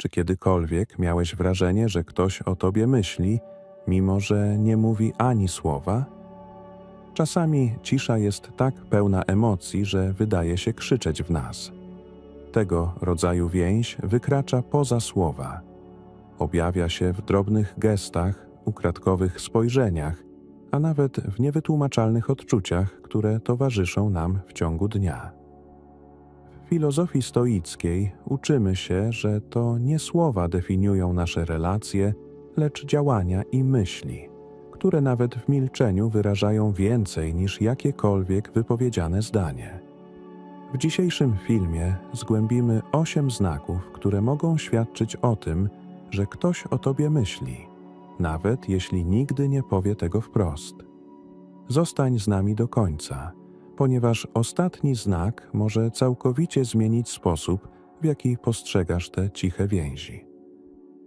Czy kiedykolwiek miałeś wrażenie, że ktoś o tobie myśli, mimo że nie mówi ani słowa? Czasami cisza jest tak pełna emocji, że wydaje się krzyczeć w nas. Tego rodzaju więź wykracza poza słowa. Objawia się w drobnych gestach, ukradkowych spojrzeniach, a nawet w niewytłumaczalnych odczuciach, które towarzyszą nam w ciągu dnia. Filozofii stoickiej uczymy się, że to nie słowa definiują nasze relacje, lecz działania i myśli, które nawet w milczeniu wyrażają więcej niż jakiekolwiek wypowiedziane zdanie. W dzisiejszym filmie zgłębimy osiem znaków, które mogą świadczyć o tym, że ktoś o tobie myśli, nawet jeśli nigdy nie powie tego wprost. Zostań z nami do końca, ponieważ ostatni znak może całkowicie zmienić sposób, w jaki postrzegasz te ciche więzi.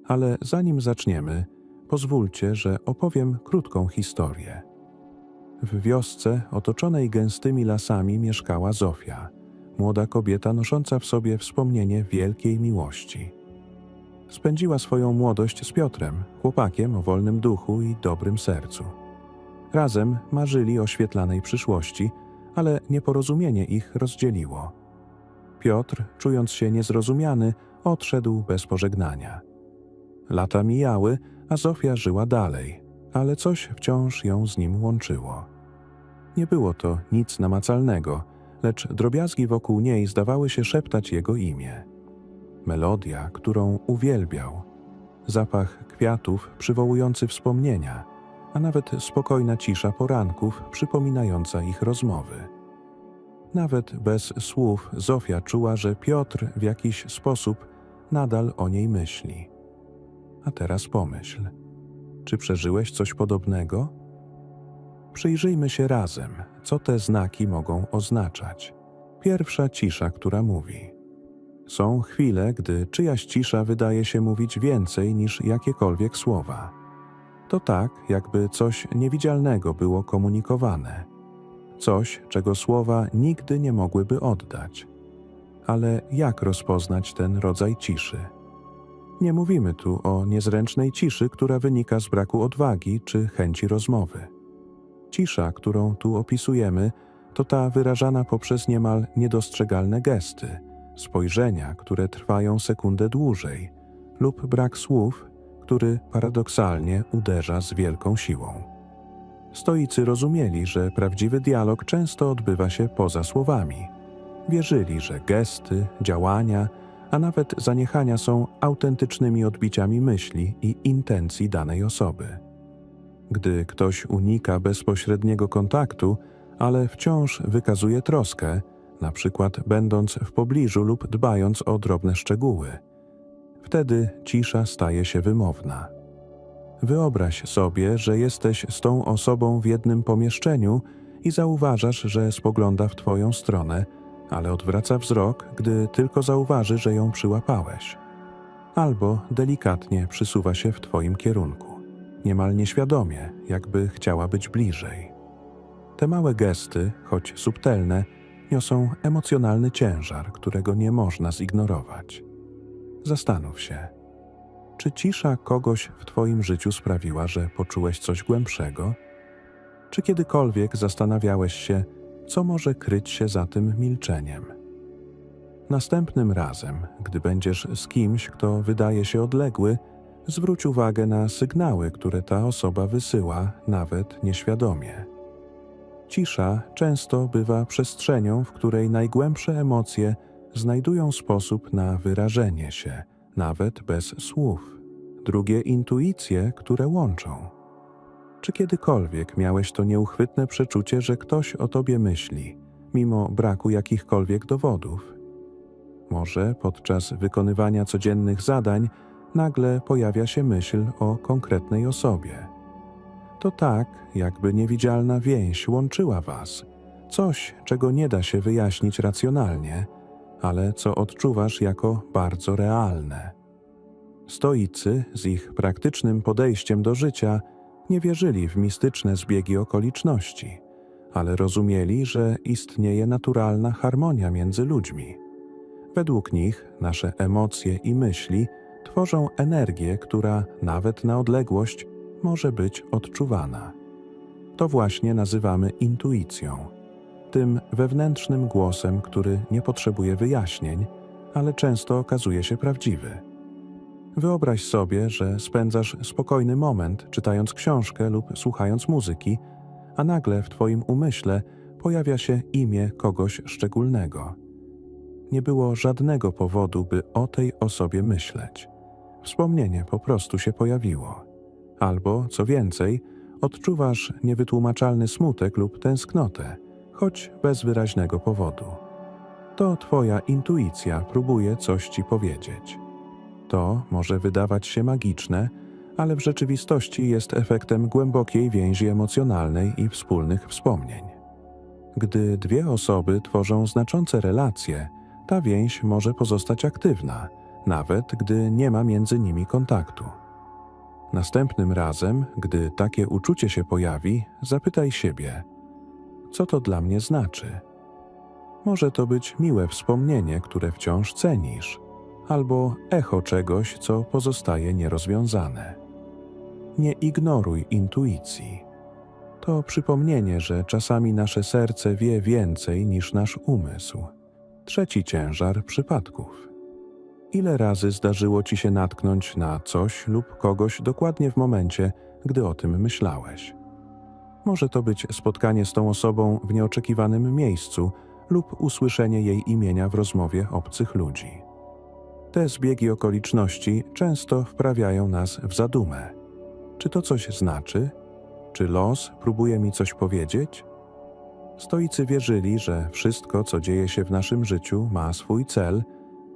Ale zanim zaczniemy, pozwólcie, że opowiem krótką historię. W wiosce otoczonej gęstymi lasami mieszkała Zofia, młoda kobieta nosząca w sobie wspomnienie wielkiej miłości. Spędziła swoją młodość z Piotrem, chłopakiem o wolnym duchu i dobrym sercu. Razem marzyli o świetlanej przyszłości, ale nieporozumienie ich rozdzieliło. Piotr, czując się niezrozumiany, odszedł bez pożegnania. Lata mijały, a Zofia żyła dalej, ale coś wciąż ją z nim łączyło. Nie było to nic namacalnego, lecz drobiazgi wokół niej zdawały się szeptać jego imię. Melodia, którą uwielbiał, zapach kwiatów przywołujący wspomnienia, a nawet spokojna cisza poranków przypominająca ich rozmowy. Nawet bez słów Zofia czuła, że Piotr w jakiś sposób nadal o niej myśli. A teraz pomyśl, czy przeżyłeś coś podobnego? Przyjrzyjmy się razem, co te znaki mogą oznaczać. Pierwsza cisza, która mówi. Są chwile, gdy czyjaś cisza wydaje się mówić więcej niż jakiekolwiek słowa. To tak, jakby coś niewidzialnego było komunikowane. Coś, czego słowa nigdy nie mogłyby oddać. Ale jak rozpoznać ten rodzaj ciszy? Nie mówimy tu o niezręcznej ciszy, która wynika z braku odwagi czy chęci rozmowy. Cisza, którą tu opisujemy, to ta wyrażana poprzez niemal niedostrzegalne gesty, spojrzenia, które trwają sekundę dłużej, lub brak słów, który paradoksalnie uderza z wielką siłą. Stoicy rozumieli, że prawdziwy dialog często odbywa się poza słowami. Wierzyli, że gesty, działania, a nawet zaniechania są autentycznymi odbiciami myśli i intencji danej osoby. Gdy ktoś unika bezpośredniego kontaktu, ale wciąż wykazuje troskę, na przykład będąc w pobliżu lub dbając o drobne szczegóły, wtedy cisza staje się wymowna. Wyobraź sobie, że jesteś z tą osobą w jednym pomieszczeniu i zauważasz, że spogląda w Twoją stronę, ale odwraca wzrok, gdy tylko zauważy, że ją przyłapałeś. Albo delikatnie przysuwa się w Twoim kierunku, niemal nieświadomie, jakby chciała być bliżej. Te małe gesty, choć subtelne, niosą emocjonalny ciężar, którego nie można zignorować. Zastanów się, czy cisza kogoś w Twoim życiu sprawiła, że poczułeś coś głębszego? Czy kiedykolwiek zastanawiałeś się, co może kryć się za tym milczeniem? Następnym razem, gdy będziesz z kimś, kto wydaje się odległy, zwróć uwagę na sygnały, które ta osoba wysyła, nawet nieświadomie. Cisza często bywa przestrzenią, w której najgłębsze emocje znajdują sposób na wyrażenie się, nawet bez słów. Drugie intuicje, które łączą. Czy kiedykolwiek miałeś to nieuchwytne przeczucie, że ktoś o tobie myśli, mimo braku jakichkolwiek dowodów? Może podczas wykonywania codziennych zadań nagle pojawia się myśl o konkretnej osobie. To tak, jakby niewidzialna więź łączyła was, coś, czego nie da się wyjaśnić racjonalnie, ale co odczuwasz jako bardzo realne. Stoicy z ich praktycznym podejściem do życia nie wierzyli w mistyczne zbiegi okoliczności, ale rozumieli, że istnieje naturalna harmonia między ludźmi. Według nich nasze emocje i myśli tworzą energię, która nawet na odległość może być odczuwana. To właśnie nazywamy intuicją, tym wewnętrznym głosem, który nie potrzebuje wyjaśnień, ale często okazuje się prawdziwy. Wyobraź sobie, że spędzasz spokojny moment czytając książkę lub słuchając muzyki, a nagle w Twoim umyśle pojawia się imię kogoś szczególnego. Nie było żadnego powodu, by o tej osobie myśleć. Wspomnienie po prostu się pojawiło. Albo, co więcej, odczuwasz niewytłumaczalny smutek lub tęsknotę, choć bez wyraźnego powodu. To Twoja intuicja próbuje coś Ci powiedzieć. To może wydawać się magiczne, ale w rzeczywistości jest efektem głębokiej więzi emocjonalnej i wspólnych wspomnień. Gdy dwie osoby tworzą znaczące relacje, ta więź może pozostać aktywna, nawet gdy nie ma między nimi kontaktu. Następnym razem, gdy takie uczucie się pojawi, zapytaj siebie: Co to dla mnie znaczy? Może to być miłe wspomnienie, które wciąż cenisz, albo echo czegoś, co pozostaje nierozwiązane. Nie ignoruj intuicji. To przypomnienie, że czasami nasze serce wie więcej niż nasz umysł. Trzeci ciężar przypadków. Ile razy zdarzyło ci się natknąć na coś lub kogoś dokładnie w momencie, gdy o tym myślałeś? Może to być spotkanie z tą osobą w nieoczekiwanym miejscu lub usłyszenie jej imienia w rozmowie obcych ludzi. Te zbiegi okoliczności często wprawiają nas w zadumę. Czy to coś znaczy? Czy los próbuje mi coś powiedzieć? Stoicy wierzyli, że wszystko, co dzieje się w naszym życiu, ma swój cel,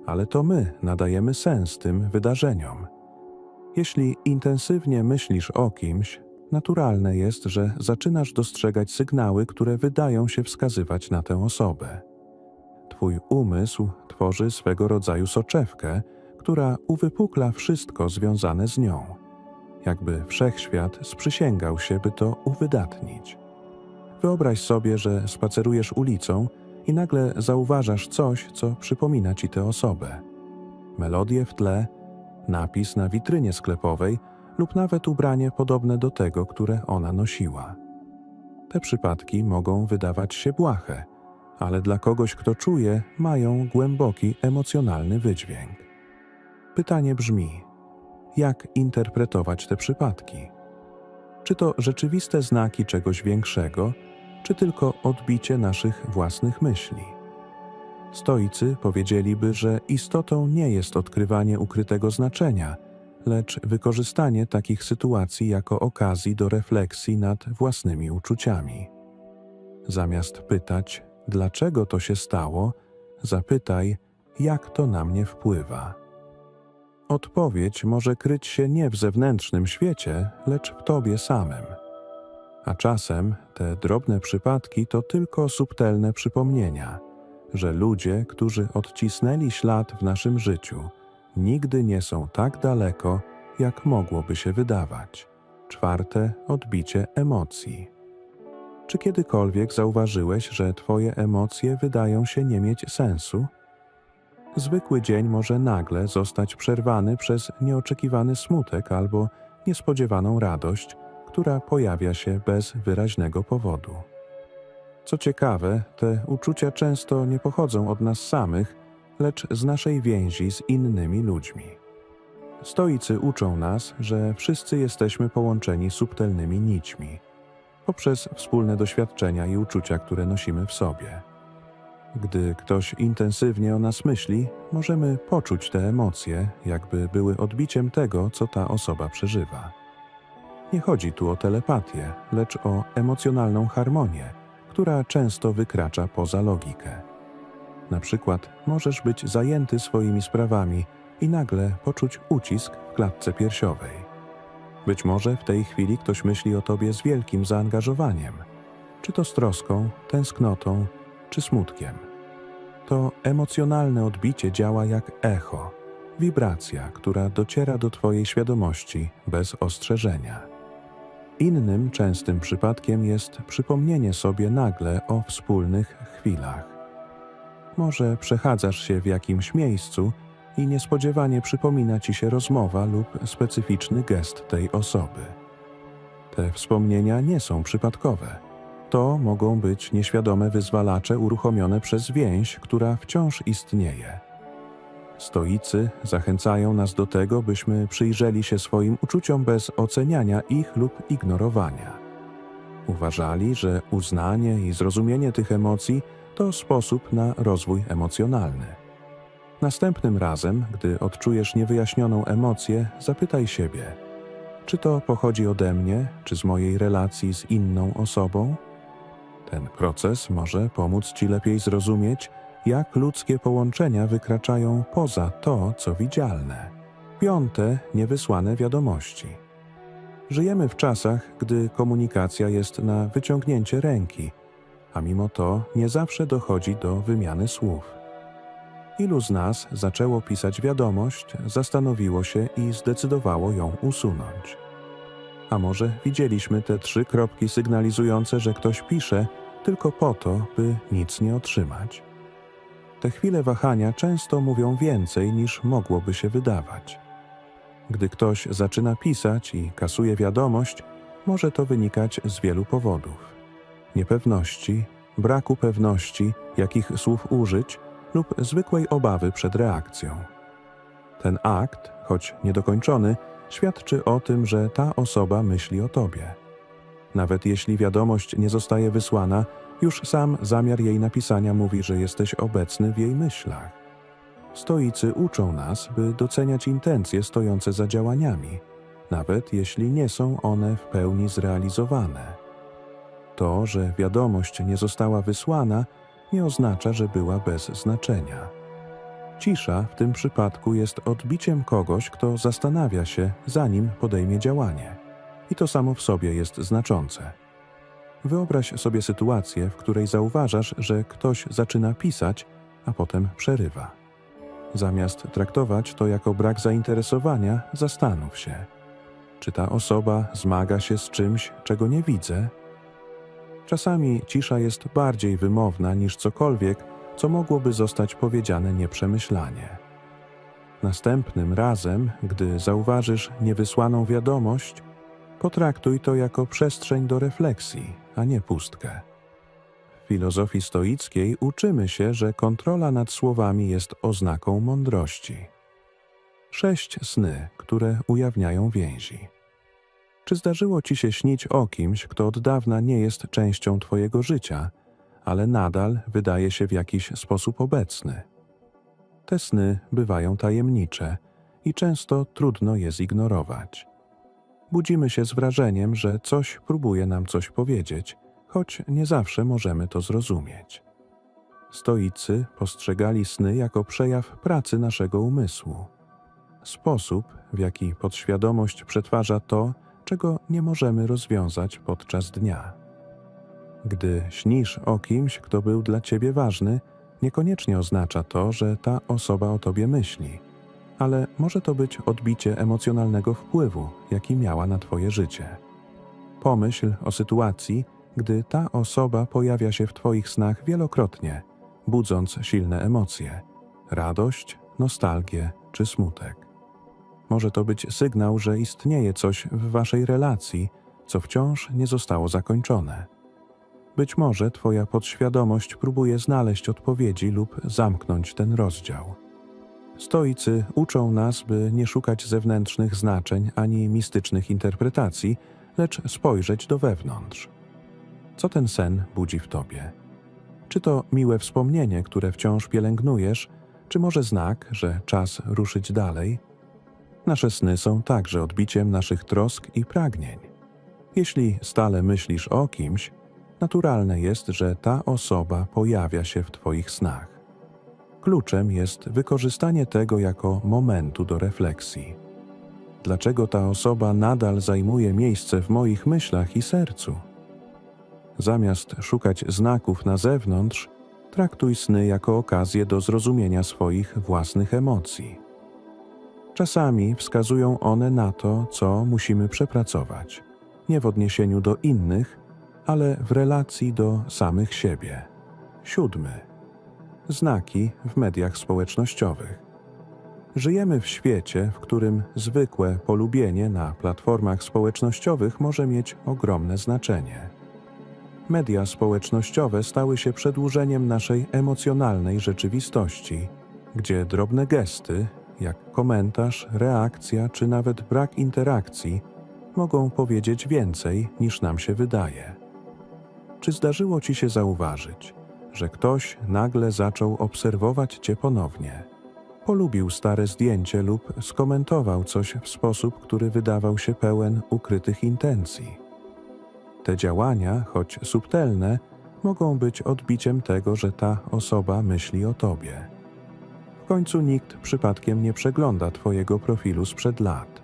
ale to my nadajemy sens tym wydarzeniom. Jeśli intensywnie myślisz o kimś, naturalne jest, że zaczynasz dostrzegać sygnały, które wydają się wskazywać na tę osobę. Twój umysł tworzy swego rodzaju soczewkę, która uwypukla wszystko związane z nią, jakby wszechświat sprzysięgał się, by to uwydatnić. Wyobraź sobie, że spacerujesz ulicą i nagle zauważasz coś, co przypomina ci tę osobę. Melodię w tle, napis na witrynie sklepowej lub nawet ubranie podobne do tego, które ona nosiła. Te przypadki mogą wydawać się błahe, ale dla kogoś, kto czuje, mają głęboki emocjonalny wydźwięk. Pytanie brzmi: jak interpretować te przypadki? Czy to rzeczywiste znaki czegoś większego, czy tylko odbicie naszych własnych myśli? Stoicy powiedzieliby, że istotą nie jest odkrywanie ukrytego znaczenia, lecz wykorzystanie takich sytuacji jako okazji do refleksji nad własnymi uczuciami. Zamiast pytać, dlaczego to się stało, zapytaj, jak to na mnie wpływa. Odpowiedź może kryć się nie w zewnętrznym świecie, lecz w tobie samym. A czasem te drobne przypadki to tylko subtelne przypomnienia, że ludzie, którzy odcisnęli ślad w naszym życiu, nigdy nie są tak daleko, jak mogłoby się wydawać. Czwarte odbicie emocji. Czy kiedykolwiek zauważyłeś, że Twoje emocje wydają się nie mieć sensu? Zwykły dzień może nagle zostać przerwany przez nieoczekiwany smutek albo niespodziewaną radość, która pojawia się bez wyraźnego powodu. Co ciekawe, te uczucia często nie pochodzą od nas samych, lecz z naszej więzi z innymi ludźmi. Stoicy uczą nas, że wszyscy jesteśmy połączeni subtelnymi nićmi, poprzez wspólne doświadczenia i uczucia, które nosimy w sobie. Gdy ktoś intensywnie o nas myśli, możemy poczuć te emocje, jakby były odbiciem tego, co ta osoba przeżywa. Nie chodzi tu o telepatię, lecz o emocjonalną harmonię, która często wykracza poza logikę. Na przykład możesz być zajęty swoimi sprawami i nagle poczuć ucisk w klatce piersiowej. Być może w tej chwili ktoś myśli o tobie z wielkim zaangażowaniem, czy to z troską, tęsknotą, czy smutkiem. To emocjonalne odbicie działa jak echo, wibracja, która dociera do twojej świadomości bez ostrzeżenia. Innym częstym przypadkiem jest przypomnienie sobie nagle o wspólnych chwilach. Może przechadzasz się w jakimś miejscu i niespodziewanie przypomina ci się rozmowa lub specyficzny gest tej osoby. Te wspomnienia nie są przypadkowe. To mogą być nieświadome wyzwalacze uruchomione przez więź, która wciąż istnieje. Stoicy zachęcają nas do tego, byśmy przyjrzeli się swoim uczuciom bez oceniania ich lub ignorowania. Uważali, że uznanie i zrozumienie tych emocji to sposób na rozwój emocjonalny. Następnym razem, gdy odczujesz niewyjaśnioną emocję, zapytaj siebie: czy to pochodzi ode mnie, czy z mojej relacji z inną osobą? Ten proces może pomóc Ci lepiej zrozumieć, jak ludzkie połączenia wykraczają poza to, co widzialne. Piąte, niewysłane wiadomości. Żyjemy w czasach, gdy komunikacja jest na wyciągnięcie ręki, a mimo to nie zawsze dochodzi do wymiany słów. Ilu z nas zaczęło pisać wiadomość, zastanowiło się i zdecydowało ją usunąć? A może widzieliśmy te trzy kropki sygnalizujące, że ktoś pisze tylko po to, by nic nie otrzymać? Te chwile wahania często mówią więcej niż mogłoby się wydawać. Gdy ktoś zaczyna pisać i kasuje wiadomość, może to wynikać z wielu powodów: niepewności, braku pewności, jakich słów użyć, lub zwykłej obawy przed reakcją. Ten akt, choć niedokończony, świadczy o tym, że ta osoba myśli o tobie. Nawet jeśli wiadomość nie zostaje wysłana, już sam zamiar jej napisania mówi, że jesteś obecny w jej myślach. Stoicy uczą nas, by doceniać intencje stojące za działaniami, nawet jeśli nie są one w pełni zrealizowane. To, że wiadomość nie została wysłana, nie oznacza, że była bez znaczenia. Cisza w tym przypadku jest odbiciem kogoś, kto zastanawia się, zanim podejmie działanie. I to samo w sobie jest znaczące. Wyobraź sobie sytuację, w której zauważasz, że ktoś zaczyna pisać, a potem przerywa. Zamiast traktować to jako brak zainteresowania, zastanów się, czy ta osoba zmaga się z czymś, czego nie widzę. Czasami cisza jest bardziej wymowna niż cokolwiek, co mogłoby zostać powiedziane nieprzemyślanie. Następnym razem, gdy zauważysz niewysłaną wiadomość, potraktuj to jako przestrzeń do refleksji, a nie pustkę. W filozofii stoickiej uczymy się, że kontrola nad słowami jest oznaką mądrości. Sześć sny, które ujawniają więzi. Czy zdarzyło ci się śnić o kimś, kto od dawna nie jest częścią twojego życia, ale nadal wydaje się w jakiś sposób obecny? Te sny bywają tajemnicze i często trudno je zignorować. Budzimy się z wrażeniem, że coś próbuje nam coś powiedzieć, choć nie zawsze możemy to zrozumieć. Stoicy postrzegali sny jako przejaw pracy naszego umysłu. Sposób, w jaki podświadomość przetwarza to, czego nie możemy rozwiązać podczas dnia. Gdy śnisz o kimś, kto był dla ciebie ważny, niekoniecznie oznacza to, że ta osoba o tobie myśli, ale może to być odbicie emocjonalnego wpływu, jaki miała na twoje życie. Pomyśl o sytuacji, gdy ta osoba pojawia się w twoich snach wielokrotnie, budząc silne emocje radość, nostalgię czy smutek. Może to być sygnał, że istnieje coś w waszej relacji, co wciąż nie zostało zakończone. Być może twoja podświadomość próbuje znaleźć odpowiedzi lub zamknąć ten rozdział. Stoicy uczą nas, by nie szukać zewnętrznych znaczeń ani mistycznych interpretacji, lecz spojrzeć do wewnątrz. Co ten sen budzi w tobie? Czy to miłe wspomnienie, które wciąż pielęgnujesz, czy może znak, że czas ruszyć dalej? Nasze sny są także odbiciem naszych trosk i pragnień. Jeśli stale myślisz o kimś, naturalne jest, że ta osoba pojawia się w Twoich snach. Kluczem jest wykorzystanie tego jako momentu do refleksji. Dlaczego ta osoba nadal zajmuje miejsce w moich myślach i sercu? Zamiast szukać znaków na zewnątrz, traktuj sny jako okazję do zrozumienia swoich własnych emocji. Czasami wskazują one na to, co musimy przepracować, nie w odniesieniu do innych, ale w relacji do samych siebie. Siódmy. Znaki w mediach społecznościowych. Żyjemy w świecie, w którym zwykłe polubienie na platformach społecznościowych może mieć ogromne znaczenie. Media społecznościowe stały się przedłużeniem naszej emocjonalnej rzeczywistości, gdzie drobne gesty, jak komentarz, reakcja czy nawet brak interakcji, mogą powiedzieć więcej niż nam się wydaje. Czy zdarzyło ci się zauważyć, że ktoś nagle zaczął obserwować cię ponownie? Polubił stare zdjęcie lub skomentował coś w sposób, który wydawał się pełen ukrytych intencji. Te działania, choć subtelne, mogą być odbiciem tego, że ta osoba myśli o tobie. W końcu nikt przypadkiem nie przegląda Twojego profilu sprzed lat.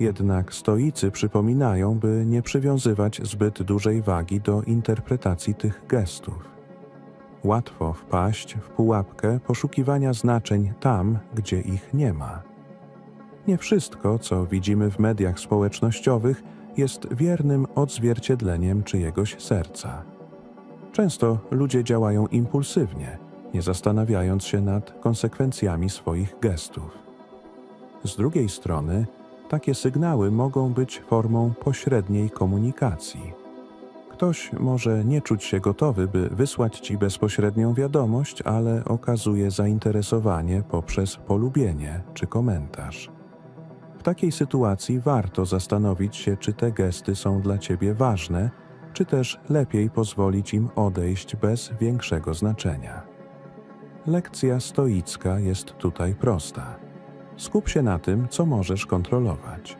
Jednak stoicy przypominają, by nie przywiązywać zbyt dużej wagi do interpretacji tych gestów. Łatwo wpaść w pułapkę poszukiwania znaczeń tam, gdzie ich nie ma. Nie wszystko, co widzimy w mediach społecznościowych, jest wiernym odzwierciedleniem czyjegoś serca. Często ludzie działają impulsywnie, nie zastanawiając się nad konsekwencjami swoich gestów. Z drugiej strony, takie sygnały mogą być formą pośredniej komunikacji. Ktoś może nie czuć się gotowy, by wysłać ci bezpośrednią wiadomość, ale okazuje zainteresowanie poprzez polubienie czy komentarz. W takiej sytuacji warto zastanowić się, czy te gesty są dla ciebie ważne, czy też lepiej pozwolić im odejść bez większego znaczenia. Lekcja stoicka jest tutaj prosta. Skup się na tym, co możesz kontrolować.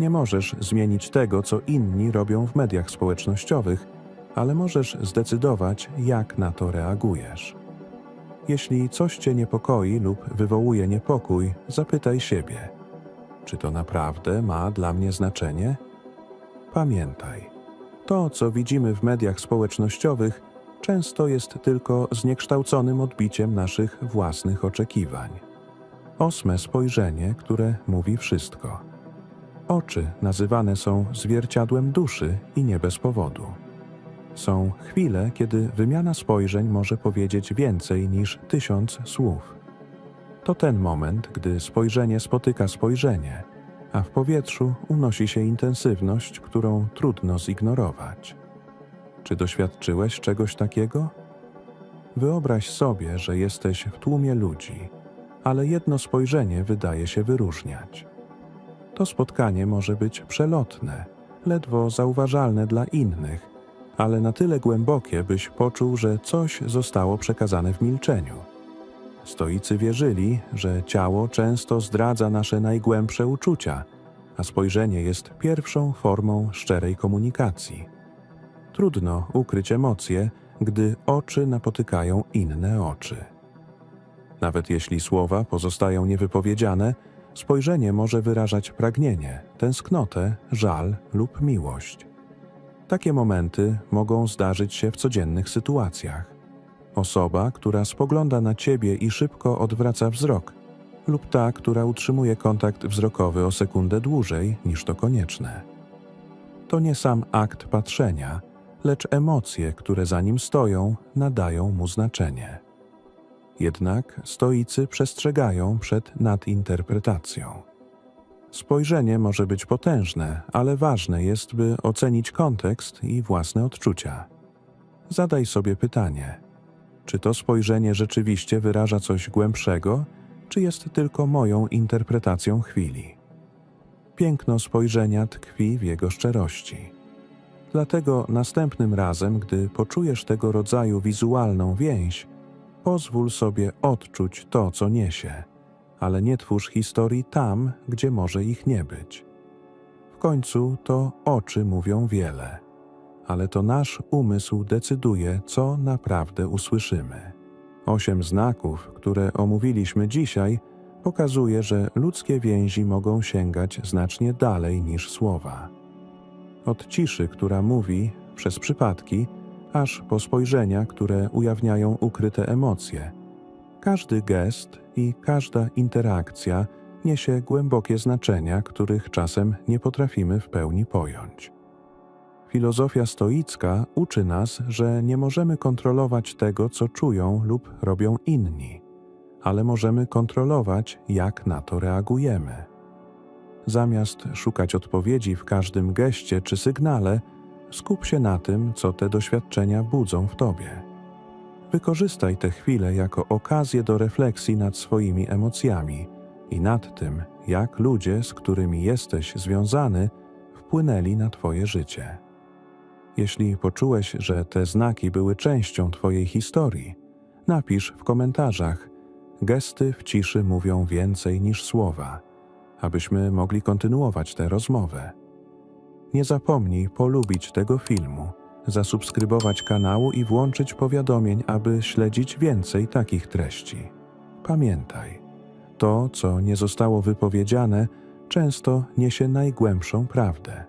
Nie możesz zmienić tego, co inni robią w mediach społecznościowych, ale możesz zdecydować, jak na to reagujesz. Jeśli coś cię niepokoi lub wywołuje niepokój, zapytaj siebie: czy to naprawdę ma dla mnie znaczenie? Pamiętaj, to, co widzimy w mediach społecznościowych, często jest tylko zniekształconym odbiciem naszych własnych oczekiwań. Osme spojrzenie, które mówi wszystko. Oczy nazywane są zwierciadłem duszy i nie bez powodu. Są chwile, kiedy wymiana spojrzeń może powiedzieć więcej niż tysiąc słów. To ten moment, gdy spojrzenie spotyka spojrzenie, a w powietrzu unosi się intensywność, którą trudno zignorować. Czy doświadczyłeś czegoś takiego? Wyobraź sobie, że jesteś w tłumie ludzi, ale jedno spojrzenie wydaje się wyróżniać. To spotkanie może być przelotne, ledwo zauważalne dla innych, ale na tyle głębokie, byś poczuł, że coś zostało przekazane w milczeniu. Stoicy wierzyli, że ciało często zdradza nasze najgłębsze uczucia, a spojrzenie jest pierwszą formą szczerej komunikacji. Trudno ukryć emocje, gdy oczy napotykają inne oczy. Nawet jeśli słowa pozostają niewypowiedziane, spojrzenie może wyrażać pragnienie, tęsknotę, żal lub miłość. Takie momenty mogą zdarzyć się w codziennych sytuacjach. Osoba, która spogląda na ciebie i szybko odwraca wzrok, lub ta, która utrzymuje kontakt wzrokowy o sekundę dłużej niż to konieczne. To nie sam akt patrzenia, lecz emocje, które za nim stoją, nadają mu znaczenie. Jednak stoicy przestrzegają przed nadinterpretacją. Spojrzenie może być potężne, ale ważne jest, by ocenić kontekst i własne odczucia. Zadaj sobie pytanie: czy to spojrzenie rzeczywiście wyraża coś głębszego, czy jest tylko moją interpretacją chwili? Piękno spojrzenia tkwi w jego szczerości. Dlatego następnym razem, gdy poczujesz tego rodzaju wizualną więź, pozwól sobie odczuć to, co niesie, ale nie twórz historii tam, gdzie może ich nie być. W końcu to oczy mówią wiele, ale to nasz umysł decyduje, co naprawdę usłyszymy. Osiem znaków, które omówiliśmy dzisiaj, pokazuje, że ludzkie więzi mogą sięgać znacznie dalej niż słowa. Od ciszy, która mówi przez przypadki, aż po spojrzenia, które ujawniają ukryte emocje. Każdy gest i każda interakcja niesie głębokie znaczenia, których czasem nie potrafimy w pełni pojąć. Filozofia stoicka uczy nas, że nie możemy kontrolować tego, co czują lub robią inni, ale możemy kontrolować, jak na to reagujemy. Zamiast szukać odpowiedzi w każdym geście czy sygnale, skup się na tym, co te doświadczenia budzą w tobie. Wykorzystaj te chwile jako okazję do refleksji nad swoimi emocjami i nad tym, jak ludzie, z którymi jesteś związany, wpłynęli na Twoje życie. Jeśli poczułeś, że te znaki były częścią Twojej historii, napisz w komentarzach. Gesty w ciszy mówią więcej niż słowa, abyśmy mogli kontynuować tę rozmowę. Nie zapomnij polubić tego filmu, zasubskrybować kanału i włączyć powiadomień, aby śledzić więcej takich treści. Pamiętaj, to, co nie zostało wypowiedziane, często niesie najgłębszą prawdę.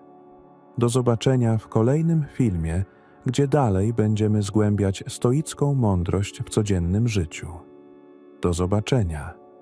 Do zobaczenia w kolejnym filmie, gdzie dalej będziemy zgłębiać stoicką mądrość w codziennym życiu. Do zobaczenia.